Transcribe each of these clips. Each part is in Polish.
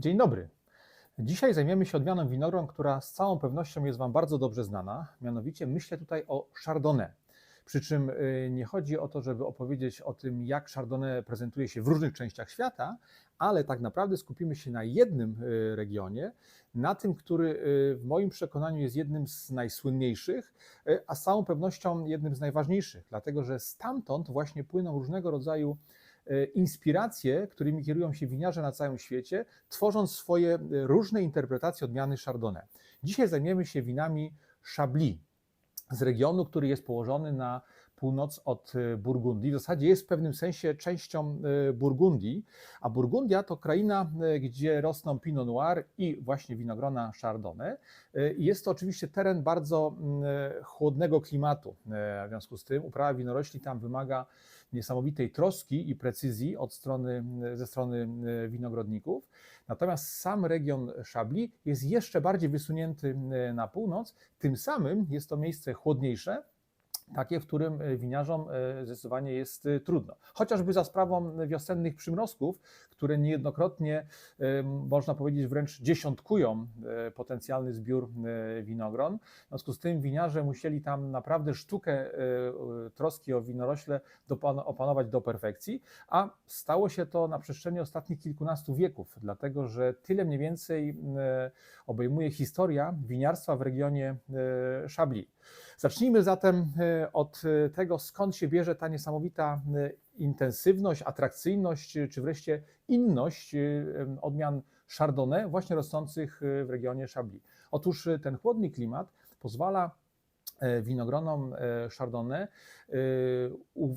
Dzień dobry. Dzisiaj zajmiemy się odmianą winogron, która z całą pewnością jest Wam bardzo dobrze znana. Mianowicie myślę tutaj o Chardonnay. Przy czym y, nie chodzi o to, żeby opowiedzieć o tym, jak Chardonnay prezentuje się w różnych częściach świata, ale tak naprawdę skupimy się na jednym y, regionie, na tym, który y, w moim przekonaniu jest jednym z najsłynniejszych, a z całą pewnością jednym z najważniejszych, dlatego że stamtąd właśnie płyną różnego rodzaju inspiracje, którymi kierują się winiarze na całym świecie, tworząc swoje e, różne interpretacje odmiany Chardonnay. Dzisiaj zajmiemy się winami Chablis z regionu, który jest położony na północ od e, Burgundii. W zasadzie jest w pewnym sensie częścią e, Burgundii, a Burgundia to kraina, e, gdzie rosną Pinot Noir i właśnie winogrona Chardonnay. E, Jest to oczywiście teren bardzo mm, e, chłodnego klimatu. E, W związku z tym uprawa winorośli tam wymaga niesamowitej troski i precyzji od strony, ze strony e, winogrodników. Natomiast sam region Chablis jest jeszcze bardziej wysunięty e, na północ, tym samym jest to miejsce chłodniejsze, takie, w którym e, winiarzom e, zdecydowanie jest e, trudno. Chociażby za sprawą wiosennych przymrozków, które niejednokrotnie, można powiedzieć, wręcz dziesiątkują potencjalny zbiór winogron. W związku z tym winiarze musieli tam naprawdę sztukę troski o winorośle opanować do perfekcji, a stało się to na przestrzeni ostatnich kilkunastu wieków, dlatego że tyle mniej więcej obejmuje historia winiarstwa w regionie Chablis. Zacznijmy zatem e, od e, tego, skąd się bierze ta niesamowita e, intensywność, atrakcyjność, czy wreszcie inność odmian Chardonnay, właśnie rosnących w regionie Chablis. Otóż ten chłodny klimat pozwala winogronom e, Chardonnay e,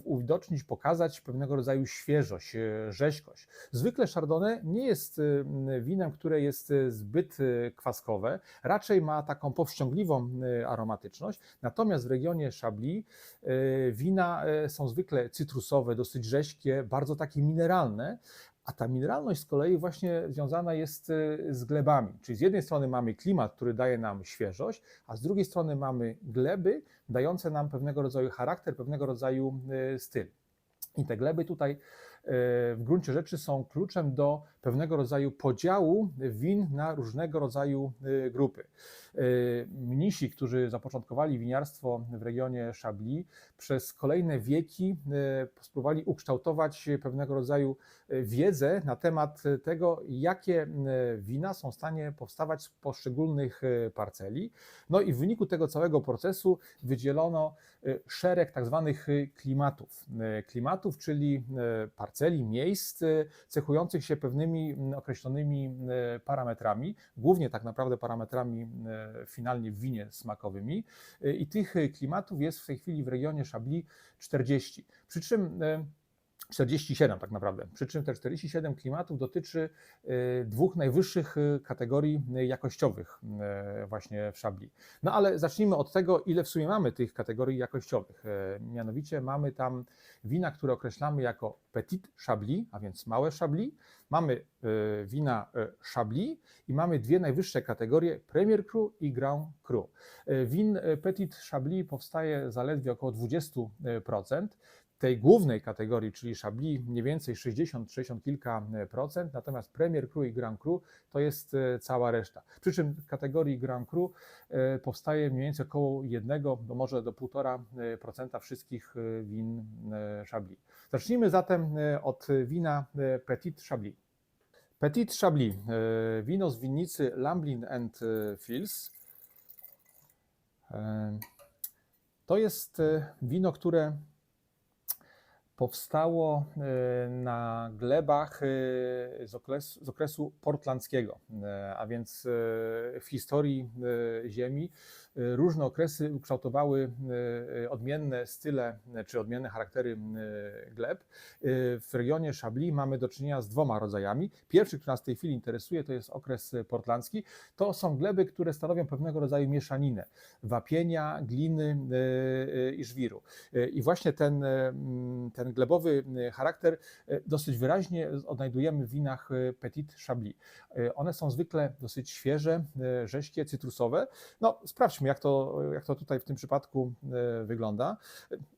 uwidocznić, pokazać pewnego rodzaju świeżość, e, rzeźkość. Zwykle Chardonnay nie jest e, winem, które jest e, zbyt e, kwaskowe, raczej ma taką powściągliwą e, aromatyczność, natomiast w regionie Chablis e, wina e, są zwykle cytrusowe, dosyć rzeźkie, bardzo takie mineralne, a ta mineralność z kolei właśnie związana jest e, z glebami. Czyli z jednej strony mamy klimat, który daje nam świeżość, a z drugiej strony mamy gleby dające nam pewnego rodzaju charakter, pewnego rodzaju e, styl. I te gleby tutaj w gruncie rzeczy są kluczem do pewnego rodzaju podziału win na różnego rodzaju e, grupy. E, Mnisi, którzy zapoczątkowali winiarstwo w regionie Chablis, przez kolejne wieki e, spróbowali ukształtować pewnego rodzaju wiedzę na temat tego, jakie wina są w stanie powstawać z poszczególnych parceli. No i w wyniku tego całego procesu wydzielono szereg tak zwanych klimatów. Klimatów, czyli e, parceli, miejsc e, cechujących się pewnymi m, określonymi e, parametrami, głównie tak naprawdę parametrami e, finalnie w winie smakowymi. I tych klimatów jest w tej chwili w regionie Chablis 40. Przy czym 47 tak naprawdę. Przy czym te 47 klimatów dotyczy e, dwóch najwyższych e, kategorii jakościowych e, właśnie w Chablis. No ale zacznijmy od tego, ile w sumie mamy tych kategorii jakościowych. Mianowicie mamy tam wina, które określamy jako Petit Chablis, a więc małe Chablis. Mamy wina Chablis i mamy dwie najwyższe kategorie Premier Cru i Grand Cru. Win Petit Chablis powstaje zaledwie około 20% tej głównej kategorii, czyli Chablis, mniej więcej 60-60 kilka e, procent, natomiast Premier Cru i Grand Cru to jest e, cała reszta. Przy czym w kategorii Grand Cru e, powstaje mniej więcej około 1 do może do 1,5% wszystkich win Chablis. Zacznijmy zatem od wina Petit Chablis. Petit Chablis, wino z winnicy Lamblin and. E, To jest wino, które powstało e, na glebach e, z okresu, z okresu portlandzkiego, e, a więc w historii Ziemi różne okresy ukształtowały e, odmienne style czy odmienne charaktery gleb. W regionie Chablis mamy do czynienia z dwoma rodzajami. Pierwszy, który nas w tej chwili interesuje, to jest okres portlandzki. To są gleby, które stanowią pewnego rodzaju mieszaninę wapienia, gliny i żwiru. I właśnie ten ten glebowy charakter dosyć wyraźnie odnajdujemy w winach Petit Chablis. One są zwykle dosyć świeże, rześkie, cytrusowe. No, sprawdźmy, jak to, jak to tutaj w tym przypadku wygląda.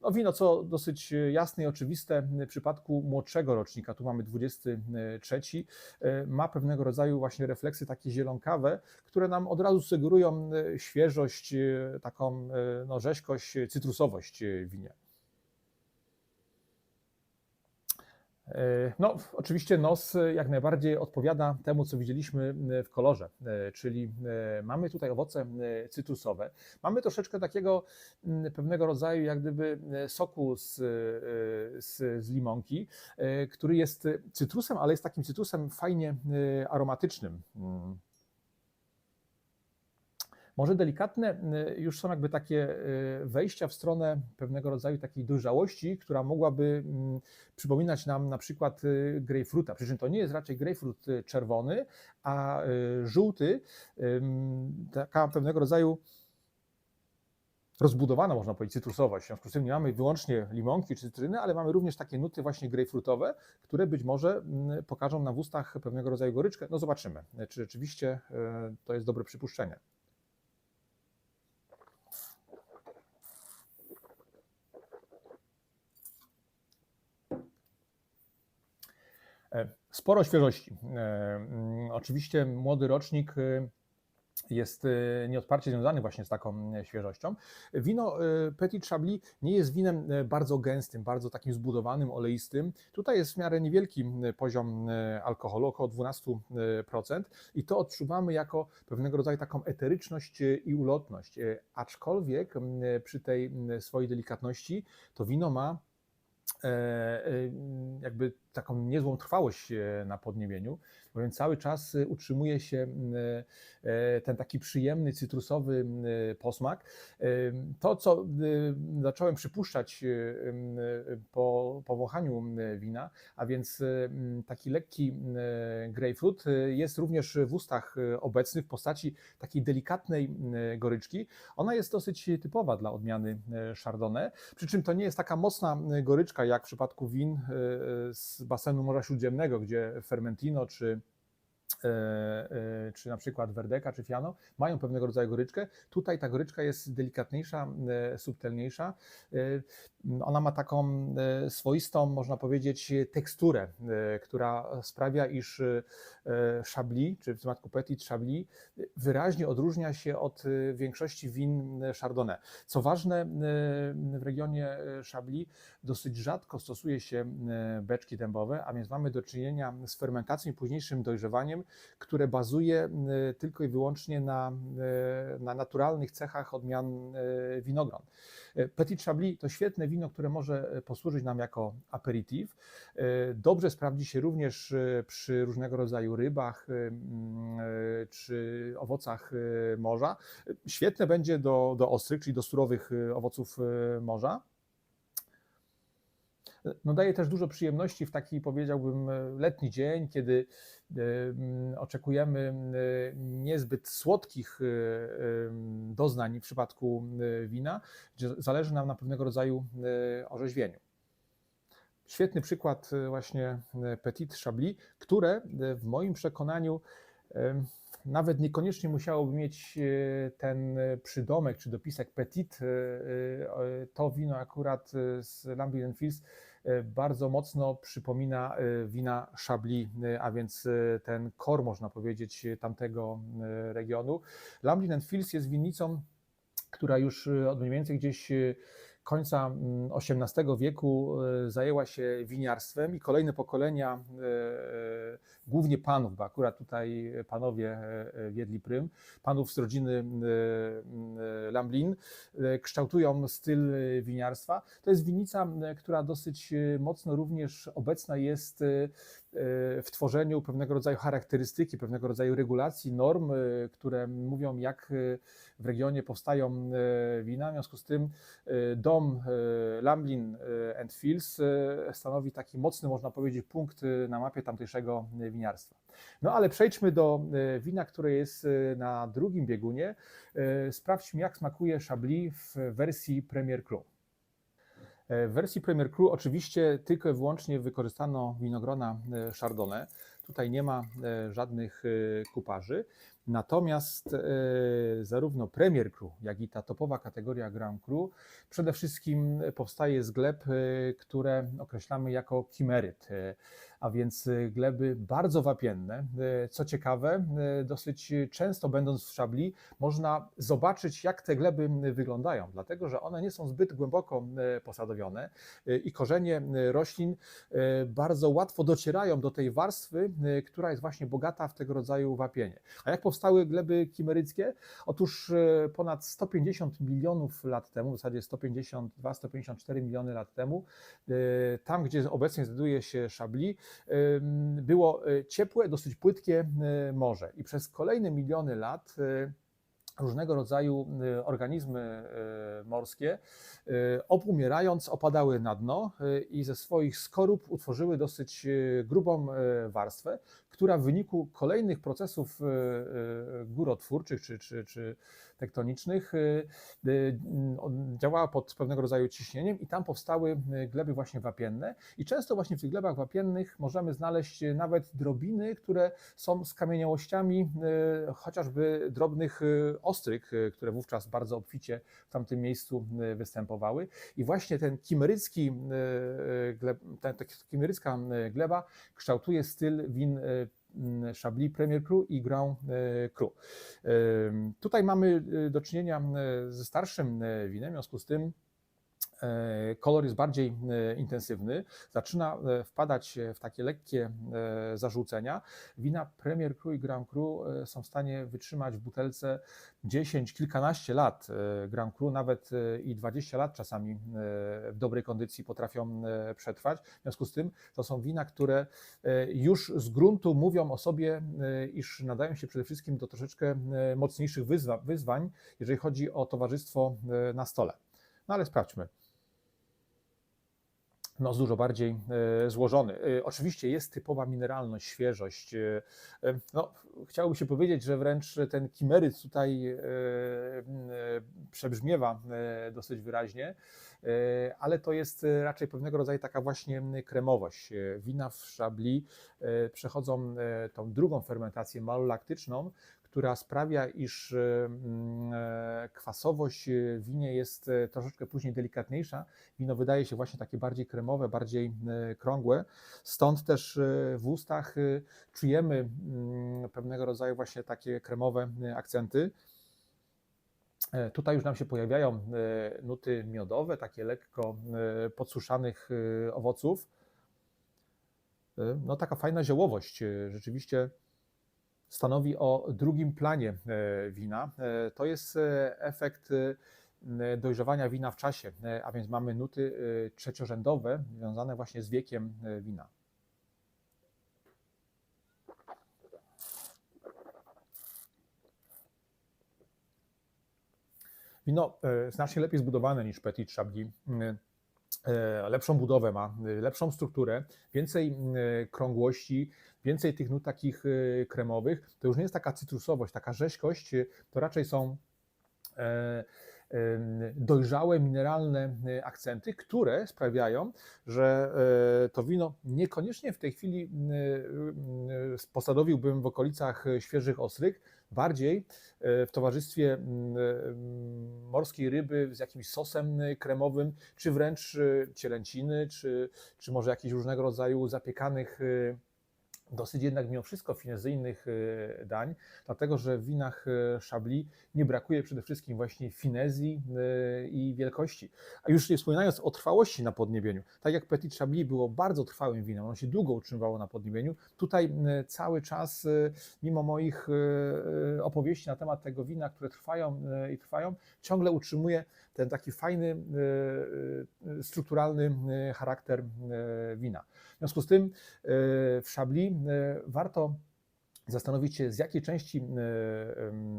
No, wino, co dosyć jasne i oczywiste w przypadku młodszego rocznika, tu mamy 23, ma pewnego rodzaju właśnie refleksy takie zielonkawe, które nam od razu sugerują świeżość, taką no, rzeźkość, cytrusowość winie. No, oczywiście nos jak najbardziej odpowiada temu, co widzieliśmy w kolorze, czyli mamy tutaj owoce cytrusowe. Mamy troszeczkę takiego pewnego rodzaju, jak gdyby soku z, z, z limonki, który jest cytrusem, ale jest takim cytrusem fajnie aromatycznym. Może delikatne y, już są jakby takie y, wejścia w stronę pewnego rodzaju takiej dojrzałości, która mogłaby mm, przypominać nam na przykład y, grejpfruta. Przy czym to nie jest raczej grejpfrut czerwony, a żółty, taka pewnego rodzaju rozbudowana, można powiedzieć, cytrusowość. W związku z tym nie mamy wyłącznie limonki czy cytryny, ale mamy również takie nuty właśnie grejpfrutowe, które być może mm, pokażą nam w ustach pewnego rodzaju goryczkę. No zobaczymy, czy rzeczywiście to jest dobre przypuszczenie. Sporo świeżości. E, mm, oczywiście młody rocznik e, jest nieodparcie związany właśnie z taką świeżością. Wino Petit Chablis nie jest winem bardzo gęstym, bardzo takim zbudowanym, oleistym. Tutaj jest w miarę niewielki poziom alkoholu, około 12% i to odczuwamy jako pewnego rodzaju taką eteryczność i ulotność. Aczkolwiek przy tej swojej delikatności to wino ma jakby taką niezłą trwałość na podniebieniu, bowiem cały czas y, utrzymuje się e, ten taki przyjemny, cytrusowy posmak. To, co zacząłem przypuszczać y, po powąchaniu wina, a więc taki lekki grapefruit jest również w ustach obecny w postaci takiej delikatnej goryczki. Ona jest dosyć typowa dla odmiany Chardonnay, przy czym to nie jest taka mocna goryczka jak w przypadku win z basenu Morza Śródziemnego, gdzie Fermentino czy E, e, czy na przykład Verdeka czy Fiano, mają pewnego rodzaju goryczkę. Tutaj ta goryczka jest delikatniejsza, e, subtelniejsza. Ona ma taką swoistą, można powiedzieć, teksturę, która sprawia, iż Chablis, czy w przypadku Petit Chablis, wyraźnie odróżnia się od większości win Chardonnay. Co ważne, w regionie Chablis dosyć rzadko stosuje się beczki dębowe, a więc mamy do czynienia z fermentacją i późniejszym dojrzewaniem, które bazuje tylko i wyłącznie na, na naturalnych cechach odmian winogron. Petit Chablis to świetne wino, które może posłużyć nam jako aperitif. Dobrze sprawdzi się również przy różnego rodzaju rybach czy owocach morza. Świetne będzie do, do ostrych, czyli do surowych owoców morza. No daje też dużo przyjemności w taki, powiedziałbym, letni dzień, kiedy mm, oczekujemy mm, niezbyt słodkich doznań w przypadku wina, gdzie zależy nam na pewnego rodzaju orzeźwieniu. Świetny przykład właśnie Petit Chablis, które w moim przekonaniu nawet niekoniecznie musiałoby mieć ten przydomek czy dopisek Petit. To wino akurat z Lambert Fils E, bardzo mocno przypomina e, wina Chablis, e, a więc ten kor, można powiedzieć, tamtego regionu. Lamblin Fils jest winnicą, która już od mniej więcej gdzieś końca XVIII mm, wieku e, zajęła się winiarstwem i kolejne pokolenia, e, e, głównie panów, bo akurat tutaj panowie wiedli prym, panów z rodziny Lamblin, kształtują styl winiarstwa. To jest winnica, która dosyć mocno również obecna jest w tworzeniu pewnego rodzaju charakterystyki, pewnego rodzaju regulacji, norm, które mówią, jak w regionie powstają wina. W związku z tym dom Lamblin Fields stanowi taki mocny, można powiedzieć, punkt na mapie tamtejszego winiarstwa. No ale przejdźmy do wina, które jest na drugim biegunie. Sprawdźmy, jak smakuje Chablis w wersji Premier Cru. E, W wersji Premier Cru oczywiście tylko i wyłącznie wykorzystano winogrona e, Chardonnay. Tutaj nie ma e, żadnych kuparzy. Natomiast e, zarówno Premier Cru, jak i ta topowa kategoria Grand Cru przede wszystkim powstaje z gleb, e, które określamy jako kimeryt, e, a więc gleby bardzo wapienne. Co ciekawe, dosyć często będąc w szabli można zobaczyć, jak te gleby wyglądają, dlatego że one nie są zbyt głęboko posadowione i korzenie roślin bardzo łatwo docierają do tej warstwy, która jest właśnie bogata w tego rodzaju wapienie. A jak powstały gleby kimeryckie? Otóż e, ponad 150 milionów lat temu, w zasadzie 152-154 miliony lat temu, e, tam gdzie obecnie znajduje się Szabli, było e, ciepłe, dosyć płytkie morze i przez kolejne miliony lat różnego rodzaju organizmy morskie, obumierając, opadały na dno i ze swoich skorup utworzyły dosyć grubą warstwę, która w wyniku kolejnych procesów e, e, górotwórczych czy, czy, czy tektonicznych e, działała pod pewnego rodzaju ciśnieniem i tam powstały gleby właśnie wapienne. I często właśnie w tych glebach wapiennych możemy znaleźć nawet drobiny, które są skamieniałościami chociażby drobnych ostryg, e, które wówczas bardzo obficie w tamtym miejscu występowały. I właśnie ten kimerycki gleb, ta, ta kimerycka gleba kształtuje styl win Chablis Premier Cru i Grand e, Cru. Ym, Tutaj mamy e, do czynienia e, ze starszym e, winem, w związku z tym e, kolor jest bardziej e, intensywny, zaczyna e, wpadać w takie lekkie e, zarzucenia. Wina Premier Cru i Grand Cru e, są w stanie wytrzymać w butelce 10, kilkanaście lat. E, Grand Cru nawet e, i 20 lat czasami e, w dobrej kondycji potrafią e, przetrwać. W związku z tym to są wina, które e, już z gruntu mówią o sobie, e, iż nadają się przede wszystkim do troszeczkę e, mocniejszych wyzwa, wyzwań, jeżeli chodzi o towarzystwo e, na stole. No ale sprawdźmy. No, dużo bardziej e, złożony. E, Oczywiście jest typowa mineralność, świeżość. E, No, chciałoby się powiedzieć, że wręcz ten kimeryt tutaj przebrzmiewa dosyć wyraźnie, ale to jest raczej pewnego rodzaju taka właśnie kremowość. Wina w szabli przechodzą tą drugą fermentację malolaktyczną, która sprawia, iż e, mm, e, kwasowość w winie jest e, troszeczkę później delikatniejsza. Wino wydaje się właśnie takie bardziej kremowe, bardziej e, krągłe. Stąd też e, w ustach e, czujemy mm, pewnego rodzaju właśnie takie kremowe e, akcenty. E, Tutaj już nam się pojawiają e, nuty miodowe, takie lekko e, podsuszanych e, owoców. E, No taka fajna ziołowość e, rzeczywiście stanowi o drugim planie e, wina. E, To jest e, efekt dojrzewania wina w czasie, a więc mamy nuty trzeciorzędowe związane właśnie z wiekiem wina. Wino znacznie lepiej zbudowane niż Petit Chablis. E, Lepszą budowę ma, e, lepszą strukturę, więcej e, krągłości, więcej tych nut takich kremowych. To już nie jest taka cytrusowość, taka rzeźkość, to raczej są dojrzałe, mineralne akcenty, które sprawiają, że to wino niekoniecznie w tej chwili posadowiłbym w okolicach świeżych ostryg, bardziej e, w towarzystwie m, m, morskiej ryby z jakimś sosem e, kremowym, czy wręcz e, cielęciny, czy, czy może jakichś różnego rodzaju zapiekanych e, dosyć jednak mimo wszystko finezyjnych e, dań, dlatego że w winach e, Chablis nie brakuje przede wszystkim właśnie finezji e, i wielkości. A już nie wspominając o trwałości na podniebieniu, tak jak Petit Chablis było bardzo trwałym winem, ono się długo utrzymywało na podniebieniu, tutaj cały czas, mimo moich opowieści na temat tego wina, które trwają i trwają, ciągle utrzymuje ten taki fajny, strukturalny charakter wina. W związku z tym w Chablis warto zastanowić się, z jakiej części e,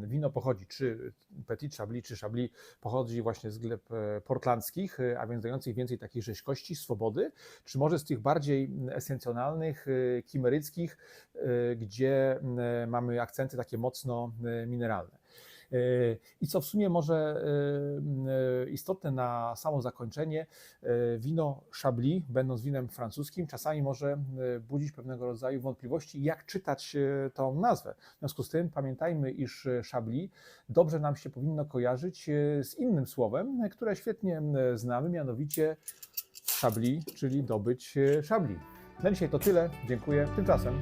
wino pochodzi, czy Petit Chablis, czy Chablis pochodzi właśnie z gleb e, portlandzkich, e, a więc dających więcej takiej rzeźkości, swobody, czy może z tych bardziej esencjonalnych, e, kimeryckich, e, gdzie e, mamy akcenty takie mocno e, mineralne. I co w sumie może e, istotne na samo zakończenie, e, wino Chablis, będąc winem francuskim, czasami może budzić pewnego rodzaju wątpliwości, jak czytać tą nazwę. W związku z tym pamiętajmy, iż Chablis dobrze nam się powinno kojarzyć z innym słowem, które świetnie znamy, mianowicie Chablis, czyli dobyć Chablis. Na dzisiaj to tyle. Dziękuję. Tymczasem